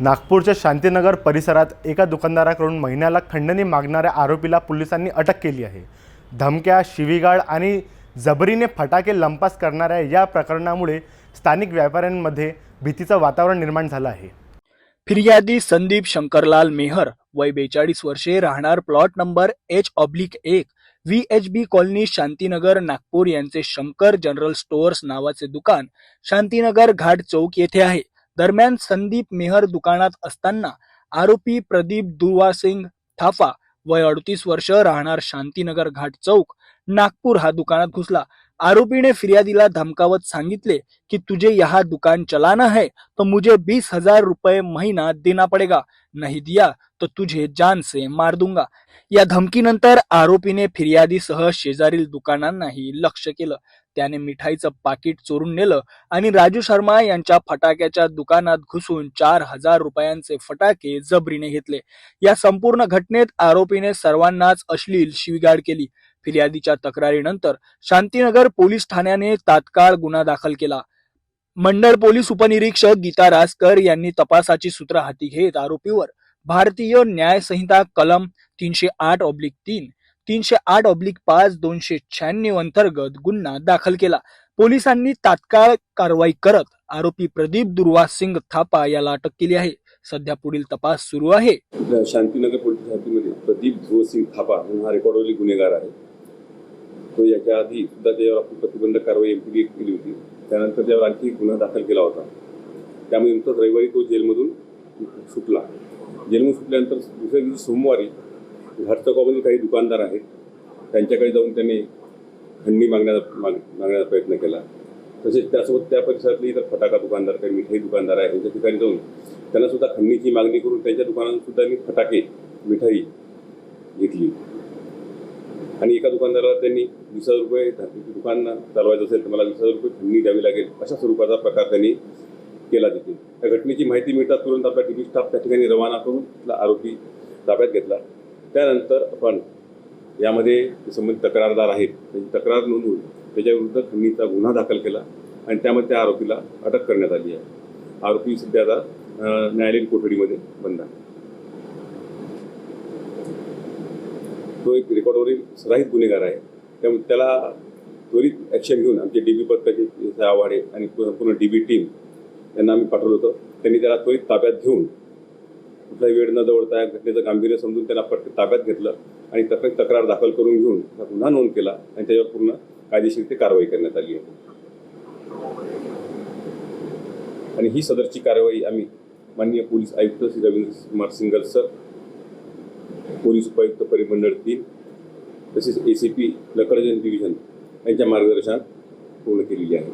नागपूरच्या शांतीनगर परिसरात एका दुकानदाराकडून महिन्याला खंडणी मागणाऱ्या आरोपीला पोलिसांनी अटक केली आहे. धमक्या शिवीगाळ आणि जबरीने फटाके लंपास करणाऱ्या या प्रकरणामुळे स्थानिक व्यापाऱ्यांमध्ये भीतीचं वातावरण निर्माण झालं आहे. फिर्यादी संदीप शंकरलाल मेहर वय बेचाळीस वर्षे राहणार प्लॉट नंबर एच ऑब्लिक एक V H B colony Shantinagar Nagpur यांचे शंकर जनरल स्टोअर्स नावाचे दुकान शांतीनगर घाट चौक येथे आहे. दरम्यान संदीप मेहर दुकानात असताना आरोपी प्रदीप दुर्वासिंग थाफा वय अडतीस वर्ष राहणार शांतीनगर घाट चौक नागपूर हा दुकानात घुसला. आरोपीने फिर्यादीला धमकावत सांगितले कि तुझे यहाँ दुकान चलाना है तो मुझे बीस हजार रुपए महीना देना पड़ेगा। नहीं दिया तो तुझे जान से मार दूंगा। या धमकीनंतर आरोपीने फिर्यादीसह शेजारील दुकानांनाही लक्ष केलं. त्याने मिठाईचं पाकिट चोरून नेलं आणि राजू शर्मा यांच्या फटाक्याच्या दुकानात घुसून चार हजार रुपयांचे फटाके जबरीने घेतले. या संपूर्ण घटनेत आरोपीने सर्वांनाच अश्लील शिवीगाळ केली. फिर्यादीच्या तक्रारीनंतर शांतीनगर पोलीस ठाण्याने तात्काळ गुन्हा दाखल केला. मंडळ पोलीस उपनिरीक्षक गीता रासकर यांनी तपासाची सूत्र हाती घेत आरोपीवर भारतीय न्याय संहिता कलम तीनशे आठ ऑब्लिक तीन तीनशे आठ ऑब्लिक पाच दोनशे शहाण्णव अंतर्गत गुन्हा दाखल केला. पोलिसांनी तात्काळ कारवाई करत आरोपी प्रदीप दुर्वा सिंग थापा याला अटक केली आहे. सध्या पुढील तपास सुरू आहे. शांतीनगर पोलीस शांतीमध्ये प्रदीप ध्रुव सिंग थापा हा रेकॉर्डवरील गुन्हेगार आहे. तो याच्या आधी सुद्धा त्याच्यावर आपण प्रतिबंधक कारवाई एमपीबी केली होती. त्यानंतर त्यावर आणखी गुन्हा दाखल केला होता. त्यामुळे नुकताच रविवारी तो जेलमधून सुटला. जेलमधून सुटल्यानंतर दुसऱ्या दिवशी सोमवारी घाटचौकामधील काही दुकानदार आहेत. त्यांच्याकडे जाऊन त्यांनी खंडणी मागण्याचा माग मागण्याचा प्रयत्न केला. तसेच त्यासोबत त्या परिसरातले इतर फटाका दुकानदार काही मिठाई दुकानदार आहेत. त्यांच्या ठिकाणी जाऊन त्यांना सुद्धा खंडणीची मागणी करून त्यांच्या दुकानातसुद्धा मी फटाके मिठाई घेतली. आणि एका दुकानदाराला त्यांनी वीस हजार रुपये दुकान चालवायचं असेल तर मला वीस हजार रुपये खंडणी द्यावी लागेल. अशा स्वरूपाचा प्रकार त्यांनी केला तिथे. त्या घटनेची माहिती मिळताच तुरंत आपला टीव्ही स्टाफ त्या ठिकाणी रवाना करून तिथला आरोपी ताब्यात घेतला. त्यानंतर आपण यामध्ये संबंधित तक्रारदार आहेत त्यांची तक्रार नोंदवून त्याच्याविरुद्ध खंडणीचा गुन्हा दाखल केला आणि त्यामध्ये त्या आरोपीला अटक करण्यात आली आहे. आरोपी सध्या आता न्यायालयीन कोठडीमध्ये बंद आहे. तो एक रेकॉर्डवरील सराहित गुन्हेगार आहे. त्यामुळे त्याला त्वरित ॲक्शन घेऊन आमचे डी बी पथकाचे आव्हाडे आणि पूर्ण डी बी टीम यांना आम्ही पाठवलं होतं. त्यांनी त्याला त्वरित ताब्यात घेऊन कुठलाही वेळ न दवडता या घटनेचं गांभीर्य समजून त्यांना पटकन ताब्यात घेतलं आणि तक्रार तक्रार दाखल करून घेऊन हा गुन्हा नोंद केला आणि त्याच्यावर पूर्ण कायदेशीर ते कारवाई करण्यात आली आहे. आणि ही सदरची कारवाई आम्ही माननीय पोलीस आयुक्त श्री रवींद्र कुमार सिंगल सर पोलीस उपायुक्त परिमंडळ तीन तसेच A C P Lakadganj division यांच्या मार्गदर्शनात पूर्ण केलेली आहे.